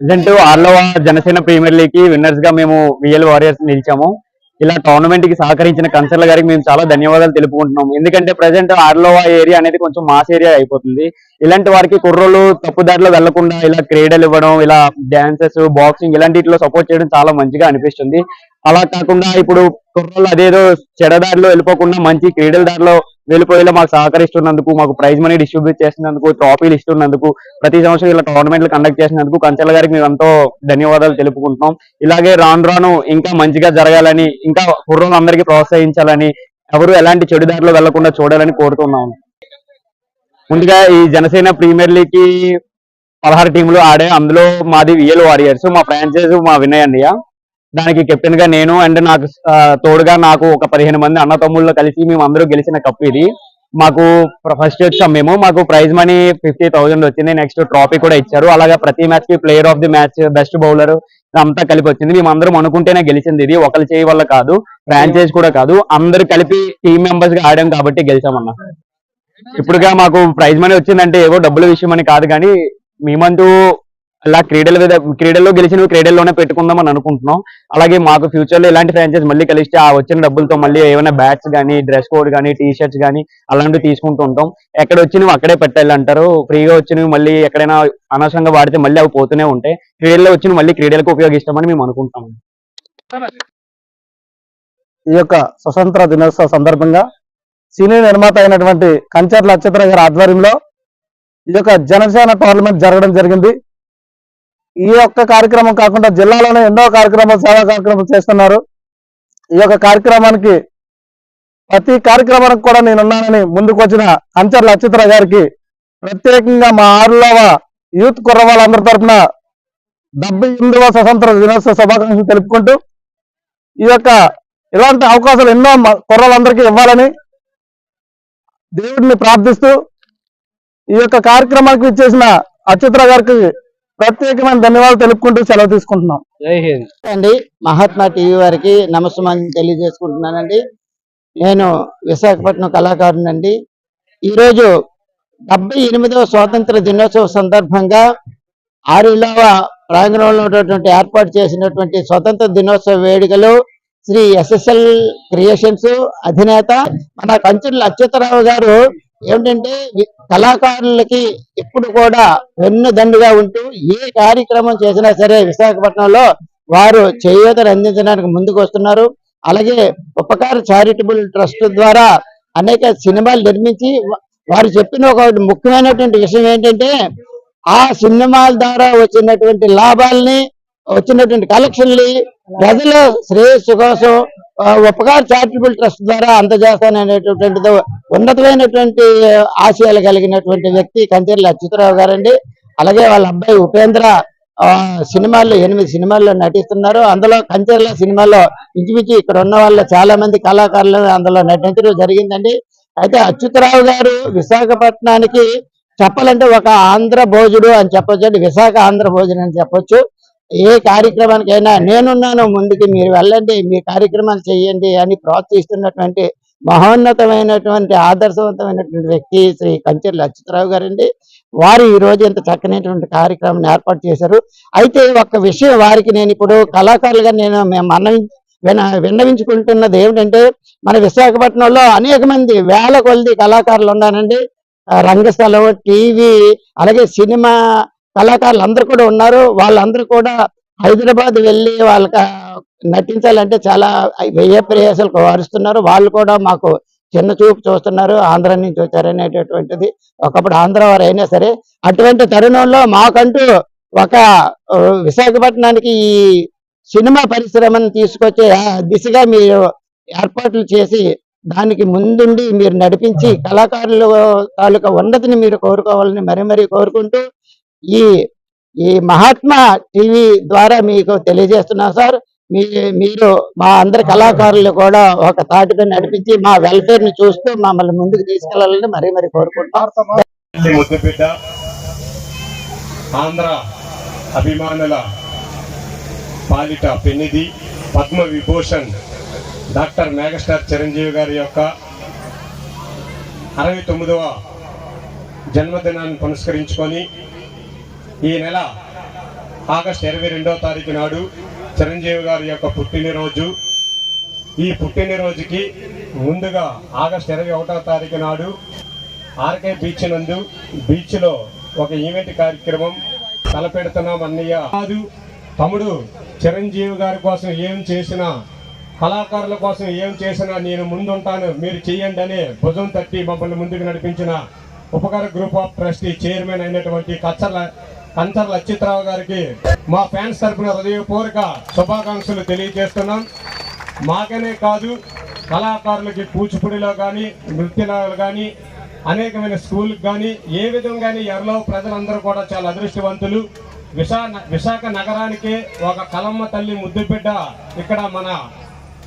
Present ఆర్లవ Janasena premier లీగ్కి విన్నర్స్గా మేము విఎల్ వారియర్స్ నిలిచాము. ఇలా టోర్నమెంట్కి సహకరించిన కన్సర్ల గారికి మేము చాలా ధన్యవాదాలు తెలుపుకుంటున్నాం ఎందుకంటే ప్రజెంట్ ఆర్లోవా ఏరియా అనేది కొంచెం మాస్ ఏరియా అయిపోతుంది. ఇలాంటి వారికి కుర్రోళ్ళు తప్పుదారిలో వెళ్ళకుండా ఇలా క్రీడలు ఇవ్వడం ఇలా డాన్సెస్ బాక్సింగ్ ఇలాంటిలో సపోర్ట్ చేయడం చాలా మంచిగా అనిపిస్తుంది. అలా కాకుండా ఇప్పుడు కుర్రోళ్ళు అదేదో చెడదారిలో వెళ్ళిపోకుండా మంచి క్రీడల దారిలో వెళ్ళిపోయేలా మాకు సహకరిస్తున్నందుకు మాకు ప్రైజ్ మనీ డిస్ట్రిబ్యూట్ చేసినందుకు ట్రాఫీలు ఇస్తున్నందుకు ప్రతి సంవత్సరం ఇలా టోర్నమెంట్లు కండక్ట్ చేసినందుకు కంచెల గారికి మేము ఎంతో ధన్యవాదాలు తెలుపుకుంటున్నాం. ఇలాగే రాను రాను ఇంకా మంచిగా జరగాలని ఇంకా కుర్రోళ్ళు అందరికీ ప్రోత్సహించాలని ఎవరు ఎలాంటి చెడు దారిలో వెళ్ళకుండా చూడాలని కోరుతున్నాం. ముందుగా ఈ జనసేన ప్రీమియర్ లీగ్కి పదహారు టీంలు ఆడే అందులో మాది విఎల్ వారియర్స్ మా ఫ్రాంచైజ్ మా వినయ్ అన్నయ్య. దానికి కెప్టెన్గా నేను అండ్ నాకు తోడుగా నాకు ఒక పదిహేను మంది అన్న తమ్ముళ్ళు కలిసి మేము అందరూ గెలిచిన కప్ ఇది. మాకు ఫస్ట్ వచ్చాం మేము. మాకు ప్రైజ్ మనీ ఫిఫ్టీ థౌసండ్ వచ్చింది. నెక్స్ట్ ట్రాఫీ కూడా ఇచ్చారు. అలాగే ప్రతి మ్యాచ్కి player of the match best bowler అంతా కలిపి వచ్చింది. మేము అందరం అనుకుంటేనే గెలిచింది ఇది. ఒకరు చేయ వల్ల కాదు ఫ్రాంచైజ్ కూడా కాదు. అందరు కలిపి టీమ్ మెంబర్స్గా ఆడాం కాబట్టి గెలిచామన్న. ఇప్పుడుగా మాకు ప్రైజ్ మనీ వచ్చిందంటే ఏవో డబ్బుల విషయం అని కాదు కానీ మేమంటూ అలా క్రీడల మీద క్రీడల్లో గెలిచినవి క్రీడల్లోనే పెట్టుకుందాం అని అనుకుంటున్నాం అలాగే మాకు ఫ్యూచర్లో ఇలాంటి ఫ్రాంచైజ్ మళ్ళీ కలిస్తే ఆ వచ్చిన డబ్బులతో మళ్ళీ ఏమైనా బ్యాట్స్ కానీ డ్రెస్ కోడ్ కానీ టీ షర్ట్స్ కానీ అలాంటివి తీసుకుంటూ ఉంటాం. ఎక్కడ వచ్చినవి అక్కడే పెట్టాలి అంటారు ఫ్రీగా వచ్చినవి మళ్ళీ ఎక్కడైనా అనవసరంగా వాడితే మళ్ళీ అవి పోతూనే ఉంటాయి. క్రీడల్లో వచ్చినవి మళ్ళీ క్రీడలకు ఉపయోగిస్తామని మేము అనుకుంటాం. ఈ యొక్క స్వతంత్ర దినోత్సవ సందర్భంగా సినీ నిర్మాత అయినటువంటి కంచర్ల అచ్యుతర గారి ఆధ్వర్యంలో ఈ యొక్క జనసేన టోర్నమెంట్ జరగడం జరిగింది. ఈ యొక్క కార్యక్రమం కాకుండా జిల్లాలోనే ఎన్నో కార్యక్రమాలు సేవా కార్యక్రమాలు చేస్తున్నారు. ఈ యొక్క కార్యక్రమానికి ప్రతి కార్యక్రమానికి కూడా నేనున్నానని ముందుకు వచ్చిన కంచర్ల అచ్యుతర గారికి ప్రత్యేకంగా మా ఆరులవ యూత్ కుర్రవాళ్ళందరి తరఫున డెబ్బై ఎనిమిదవ స్వతంత్ర దినోత్సవ శుభాకాంక్షలు తెలుపుకుంటూ ఈ యొక్క ఇలాంటి అవకాశాలు ఎన్నో మ- కుర్రలందరికీ ఇవ్వాలని దేవుడిని ప్రార్థిస్తూ ఈ యొక్క కార్యక్రమానికి ఇచ్చేసిన అచిత్ర గారికి ప్రత్యేకమైన ధన్యవాదాలు తెలుపుకుంటూ సెలవు తీసుకుంటున్నాం. జై హింద్. అండి మహాత్మా టీవీ వారికి నమస్కారం తెలియజేసుకుంటున్నానండి. నేను విశాఖపట్నం కళాకారునండి. ఈరోజు డెబ్బై ఎనిమిదవ స్వాతంత్ర దినోత్సవ సందర్భంగా ఆరులవ ప్రాంగణంలో ఉన్నటువంటి ఏర్పాటు చేసినటువంటి స్వతంత్ర దినోత్సవ వేడుకలు శ్రీ ఎస్ఎస్ఎల్ క్రియేషన్స్ అధినేత మన కంచుల అచ్యుతరావు గారు ఏమిటంటే కళాకారులకి ఎప్పుడు కూడా వెన్నుదండుగా ఉంటూ ఏ కార్యక్రమం చేసినా సరే విశాఖపట్నంలో వారు చేయూతను అందించడానికి ముందుకు వస్తున్నారు అలాగే ఉపకార చారిటబుల్ ట్రస్ట్ ద్వారా అనేక సినిమాలు నిర్మించి వారు చెప్పిన ఒక ముఖ్యమైనటువంటి విషయం ఏంటంటే ఆ సినిమాల ద్వారా వచ్చినటువంటి లాభాలని వచ్చినటువంటి కలెక్షన్లు ప్రజల శ్రేయస్సు కోసం ఉపకార చారిటబుల్ ట్రస్ట్ ద్వారా అందజేస్తాననేటటువంటిది ఉన్నతమైనటువంటి ఆశయాలు కలిగినటువంటి వ్యక్తి కంచెర్ల అచ్యుతరావు గారండి. అలాగే వాళ్ళ అబ్బాయి ఉపేంద్ర ఆ, సినిమాల్లో ఎనిమిది సినిమాల్లో నటిస్తున్నారు. అందులో కంచెర్ల సినిమాల్లో ఇంచుమించి ఇక్కడ ఉన్న వాళ్ళు చాలా మంది కళాకారులు అందులో నటించడం జరిగిందండి. అయితే అచ్యుతరావు గారు విశాఖపట్నానికి చెప్పాలంటే ఒక ఆంధ్ర భోజుడు అని చెప్పొచ్చు విశాఖ ఆంధ్ర భోజనం అని చెప్పొచ్చు. ఏ కార్యక్రమానికైనా నేనున్నాను ముందుకి మీరు వెళ్ళండి మీ కార్యక్రమాలు చేయండి అని ప్రోత్సహిస్తున్నటువంటి మహోన్నతమైనటువంటి ఆదర్శవంతమైనటువంటి వ్యక్తి శ్రీ కంచెర్ల లక్ష్మీరావు గారండి. వారు ఈ రోజు ఇంత చక్కనైనటువంటి కార్యక్రమాన్ని ఏర్పాటు చేశారు. అయితే ఒక విషయం వారికి నేను ఇప్పుడు కళాకారులుగా నేను మేము మన విన విన్నవించుకుంటున్నది ఏమిటంటే మన విశాఖపట్నంలో అనేక మంది వేల కొలది కళాకారులు ఉన్నానండి రంగస్థలం టీవీ అలాగే సినిమా కళాకారులు అందరు కూడా ఉన్నారు. వాళ్ళందరూ కూడా హైదరాబాద్ వెళ్ళి వాళ్ళకి నటించాలంటే చాలా వ్యయ ప్రయాసాలు వారుస్తున్నారు. వాళ్ళు కూడా మాకు చిన్న చూపు చూస్తున్నారు. ఆంధ్ర నుంచి వచ్చారనేటటువంటిది. ఒకప్పుడు ఆంధ్ర వారు అయినా సరే అటువంటి తరుణంలో మాకంటూ ఒక విశాఖపట్నానికి ఈ సినిమా పరిశ్రమను తీసుకొచ్చే దిశగా మీరు ఏర్పాట్లు చేసి దానికి ముందుండి మీరు నడిపించి కళాకారుల తాలూకా ఉన్నతిని మీరు కోరుకోవాలని మరీ మరీ కోరుకుంటూ ఈ ఈ మహాత్మా టీవీ ద్వారా మీకు తెలియజేస్తున్నా సార్. మీ మీరు మా అందరి కళాకారులు కూడా ఒక తాటిపై నడిపించి మా వెల్ఫేర్ని చూస్తూ మమ్మల్ని ముందుకు తీసుకెళ్ళాలని మరీ మరీ కోరుకుంటున్నాం. ఆంధ్ర అభిమానుల పాలిట పెన్నిధి పద్మ విభూషణ్ డాక్టర్ మెగాస్టార్ చిరంజీవి గారి యొక్క అరవై తొమ్మిదవ జన్మదినాన్ని పురస్కరించుకొని ఈ నెల ఆగస్టు ఇరవై రెండవ తారీఖు నాడు చిరంజీవి గారి యొక్క పుట్టినరోజు. ఈ పుట్టినరోజుకి ముందుగా ఆగస్టు ఇరవై ఒకటవ తారీఖు నాడు ఆర్కే బీచ్ నందు బీచ్లో ఒక ఈవెంట్ కార్యక్రమం తలపెడుతున్నాం అన్నయ్య. కాదు తమ్ముడు చిరంజీవి గారి కోసం ఏం చేసినా కళాకారుల కోసం ఏం చేసినా నేను ముందుంటాను. మీరు చేయండి అని భుజం తట్టి మమ్మల్ని ముందుకు నడిపించిన ఉపకార గ్రూప్ ఆఫ్ ట్రస్టీ చైర్మన్ అయినటువంటి కచ్చల కంచర్ లచ్చిత్రావు గారికి మా ఫ్యాన్స్ తరఫున హృదయపూర్వక శుభాకాంక్షలు తెలియజేస్తున్నాం. మాకనే కాదు కళాకారులకి కూచిపూడిలో కానీ నృత్యాలు కానీ అనేకమైన స్కూల్కి కానీ ఏ విధంగానే ఎరలో ప్రజలందరూ కూడా చాలా అదృష్టవంతులు. విశా విశాఖ నగరానికి ఒక కలమ్మ తల్లి ముద్దుబిడ్డ ఇక్కడ మన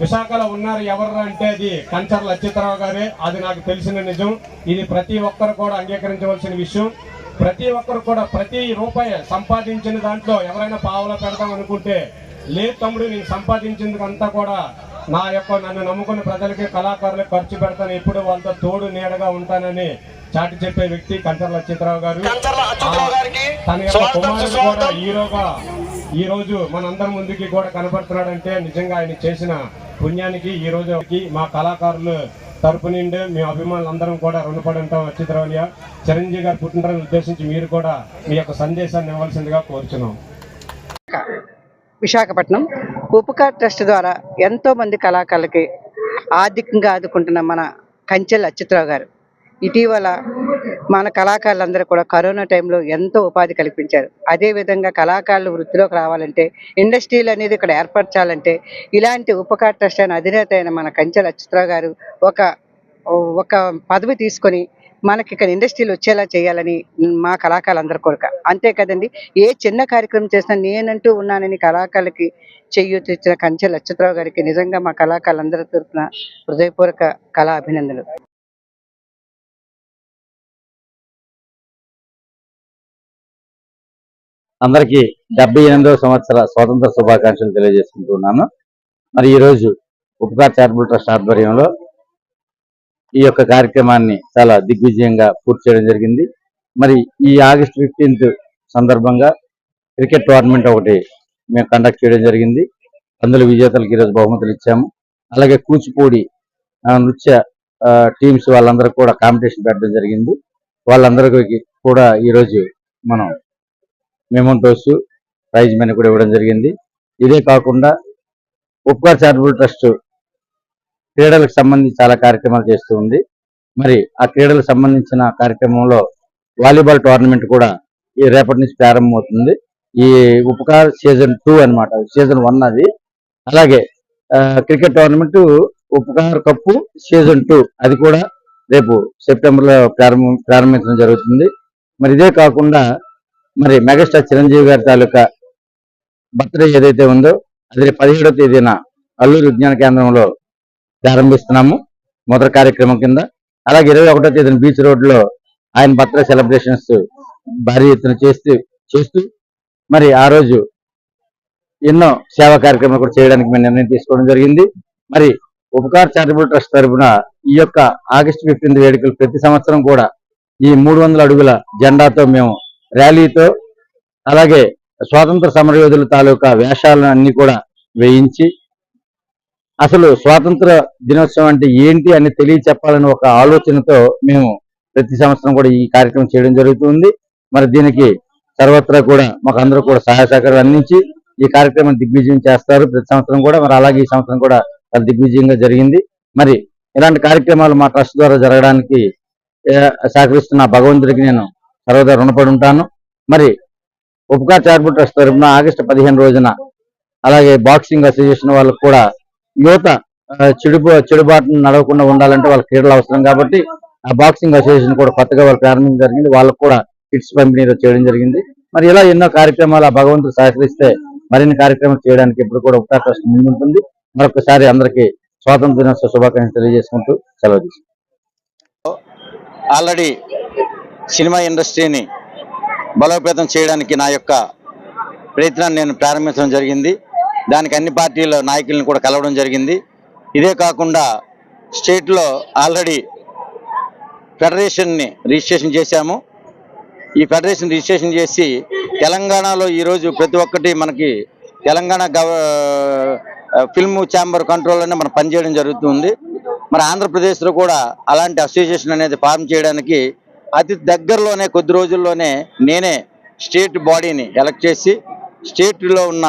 విశాఖలో ఉన్నారు ఎవరు అంటే అది కంచర్ లచ్చిత్రావు గారే. అది నాకు తెలిసిన నిజం. ఇది ప్రతి ఒక్కరు కూడా అంగీకరించవలసిన విషయం. ప్రతి ఒక్కరు కూడా ప్రతి రూపాయి సంపాదించిన దాంట్లో ఎవరైనా పావులో పెడదాం అనుకుంటే లేదు తమ్ముడు నేను సంపాదించిందంతా కూడా నా యొక్క నన్ను నమ్ముకున్న ప్రజలకి కళాకారులకు ఖర్చు పెడతాను. ఎప్పుడు వాళ్ళతో తోడు నీడగా ఉంటానని చాటి చెప్పే వ్యక్తి కంచర్ల అచ్యుతరావు గారు. తన యొక్క కుమారుడు కూడా హీరోగా ఈ రోజు మనందరి ముందుకి కూడా కనపడుతున్నాడంటే నిజంగా ఆయన చేసిన పుణ్యానికి ఈ రోజుకి మా కళాకారులు తరపు నుండి మీ అభిమానులు అందరం కూడా రుణపడి ఉంటాం అచ్యుతరావునియ చిరంజీవి గారు పుట్టినరోజు ఉద్దేశించి మీరు కూడా మీ యొక్క సందేశాన్ని ఇవ్వాల్సిందిగా కోరుచున్నాం. విశాఖపట్నం ఉపకార్ ట్రస్ట్ ద్వారా ఎంతో మంది కళాకారులకి ఆర్థికంగా ఆదుకుంటున్న మన కంచెల్ అచ్యుతరావు గారు ఇటీవల మన కళాకారులందరూ కూడా కరోనా టైంలో ఎంతో ఉపాధి కల్పించారు. అదేవిధంగా కళాకారులు వృత్తిలోకి రావాలంటే ఇండస్ట్రీలు అనేది ఇక్కడ ఏర్పరచాలంటే ఇలాంటి ఉపకార్ ట్రస్ట్ అయిన అధినేత అయిన మన కంచెల అచ్యుతరావు గారు ఒక ఒక పదవి తీసుకొని మనకి ఇక్కడ ఇండస్ట్రీలు వచ్చేలా చేయాలని మా కళాకారులందరి కోరిక. అంతే కదండి ఏ చిన్న కార్యక్రమం చేసినా నేనంటూ ఉన్నానని కళాకారులకి చెయ్యూతి ఇచ్చిన కంచె లక్షత్రావు గారికి నిజంగా మా కళాకారులందరి తరఫున హృదయపూర్వక కళా అభినందనలు అందరికీ డెబ్బై ఎనిమిదవ సంవత్సర స్వాతంత్ర శుభాకాంక్షలు తెలియజేసుకుంటున్నాను మరి ఈరోజు ఉపకార్ చారిటబుల్ ట్రస్ట్ ఆధ్వర్యంలో ఈ యొక్క కార్యక్రమాన్ని చాలా దిగ్విజయంగా పూర్తి చేయడం జరిగింది. మరి ఈ ఆగస్ట్ ఫిఫ్టీన్త్ సందర్భంగా క్రికెట్ టోర్నమెంట్ ఒకటి మేము కండక్ట్ చేయడం జరిగింది. అందులో విజేతలకు ఈరోజు బహుమతులు ఇచ్చాము. అలాగే కూచిపూడి నృత్య టీమ్స్ వాళ్ళందరూ కూడా కాంపిటీషన్ పెట్టడం జరిగింది. వాళ్ళందరికీ కూడా ఈరోజు మనం మెమోంటోస్ ప్రైజ్ మనీ కూడా ఇవ్వడం జరిగింది. ఇదే కాకుండా ఉపకార్ చారిటబుల్ ట్రస్ట్ క్రీడలకు సంబంధించి చాలా కార్యక్రమాలు చేస్తూ ఉంది. మరి ఆ క్రీడలకు సంబంధించిన కార్యక్రమంలో వాలీబాల్ టోర్నమెంట్ కూడా ఈ రేపటి నుంచి ప్రారంభమవుతుంది. ఈ ఉపకార్ సీజన్ టూ అన్నమాట సీజన్ వన్ అది. అలాగే cricket tournament Upakar cup season two అది కూడా రేపు సెప్టెంబర్లో ప్రారంభం ప్రారంభించడం జరుగుతుంది. మరి ఇదే కాకుండా మరి మెగాస్టార్ చిరంజీవి గారి తాలూకా బర్త్డే ఏదైతే ఉందో అది పదిహేడవ తేదీన అల్లూరు విజ్ఞాన కేంద్రంలో ప్రారంభిస్తున్నాము మొదటి కార్యక్రమం కింద. అలాగే ఇరవై ఒకటో తేదీన బీచ్ రోడ్లో ఆయన బర్త్డే సెలబ్రేషన్స్ భారీ ఎత్తున చేస్తూ చేస్తూ మరి ఆ రోజు ఎన్నో సేవా కార్యక్రమాలు కూడా చేయడానికి మేము నిర్ణయం తీసుకోవడం జరిగింది. మరి ఉపకార్ చారిటబుల్ ట్రస్ట్ తరఫున ఈ యొక్క ఆగస్టు ఫిఫ్టీన్త్ వేడుకలు ప్రతి సంవత్సరం కూడా ఈ మూడు వందల అడుగుల జెండాతో మేము ర్యాలీతో అలాగే స్వాతంత్ర సమరయోధుల తాలూకా వేషాలను అన్ని కూడా వేయించి అసలు స్వాతంత్ర దినోత్సవం అంటే ఏంటి అని తెలియ చెప్పాలని ఒక ఆలోచనతో మేము ప్రతి సంవత్సరం కూడా ఈ కార్యక్రమం చేయడం జరుగుతుంది. మరి దీనికి సర్వత్రా కూడా మాకు అందరూ కూడా సహాయ సహకారాలు అందించి ఈ కార్యక్రమం దిగ్విజయం చేస్తారు. ప్రతి సంవత్సరం కూడా మరి అలాగే ఈ సంవత్సరం కూడా చాలా దిగ్విజయంగా జరిగింది. మరి ఇలాంటి కార్యక్రమాలు మా ట్రస్ట్ ద్వారా జరగడానికి సహకరిస్తున్న భగవంతుడికి నేను తర్వాత రుణపడి ఉంటాను. మరి ఉపకార్ చారిటబుల్ ట్రస్ట్ తరఫున ఆగస్టు పదిహేను రోజున అలాగే బాక్సింగ్ అసోసియేషన్ వాళ్ళకు కూడా యువత చెడు చెడుబాటును నడవకుండా ఉండాలంటే వాళ్ళ క్రీడలు అవసరం కాబట్టి ఆ బాక్సింగ్ అసోసియేషన్ కూడా కొత్తగా వాళ్ళు ప్రారంభించడం జరిగింది. వాళ్ళకు కూడా కిట్స్ పంపిణీలో చేయడం జరిగింది. మరి ఇలా ఎన్నో కార్యక్రమాలు ఆ భగవంతుడు సహకరిస్తే మరిన్ని కార్యక్రమాలు చేయడానికి ఇప్పుడు కూడా ఉపకార్ ట్రస్ట్ ముందుంటుంది మరొకసారి అందరికీ స్వాతంత్ర దినోత్సవ శుభాకాంక్షలు తెలియజేసుకుంటూ సెలవు తీసుకుంటాం ఆల్రెడీ సినిమా ఇండస్ట్రీని బలోపేతం చేయడానికి నా యొక్క ప్రయత్నాన్ని నేను ప్రారంభించడం జరిగింది. దానికి అన్ని పార్టీల నాయకులను కూడా కలవడం జరిగింది. ఇదే కాకుండా స్టేట్లో ఆల్రెడీ ఫెడరేషన్ని రిజిస్ట్రేషన్ చేశాము. ఈ ఫెడరేషన్ రిజిస్ట్రేషన్ చేసి తెలంగాణలో ఈరోజు ప్రతి ఒక్కటి మనకి తెలంగాణ గవ ఫిల్మ్ ఛాంబర్ కంట్రోల్లోనే మనం పనిచేయడం జరుగుతుంది. మరి ఆంధ్రప్రదేశ్లో కూడా అలాంటి అసోసియేషన్ అనేది ఫామ్ చేయడానికి అతి దగ్గరలోనే కొద్ది రోజుల్లోనే నేనే స్టేట్ బాడీని ఎలక్ట్ చేసి స్టేట్లో ఉన్న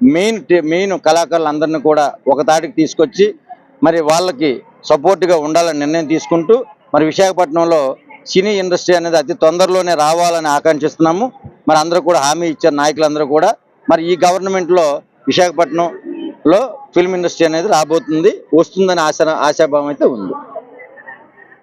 మెయిన్ మెయిన్ కళాకారులందరినీ కూడా ఒక తాటికి తీసుకొచ్చి మరి వాళ్ళకి సపోర్ట్గా ఉండాలని నిర్ణయం తీసుకుంటూ మరి విశాఖపట్నంలో సినీ ఇండస్ట్రీ అనేది అతి తొందరలోనే రావాలని ఆకాంక్షిస్తున్నాము. మరి అందరూ కూడా హామీ ఇచ్చారు నాయకులందరూ కూడా. మరి ఈ గవర్నమెంట్లో విశాఖపట్నంలో ఫిల్మ్ ఇండస్ట్రీ అనేది రాబోతుంది వస్తుందని ఆశ ఆశాభావం అయితే ఉంది.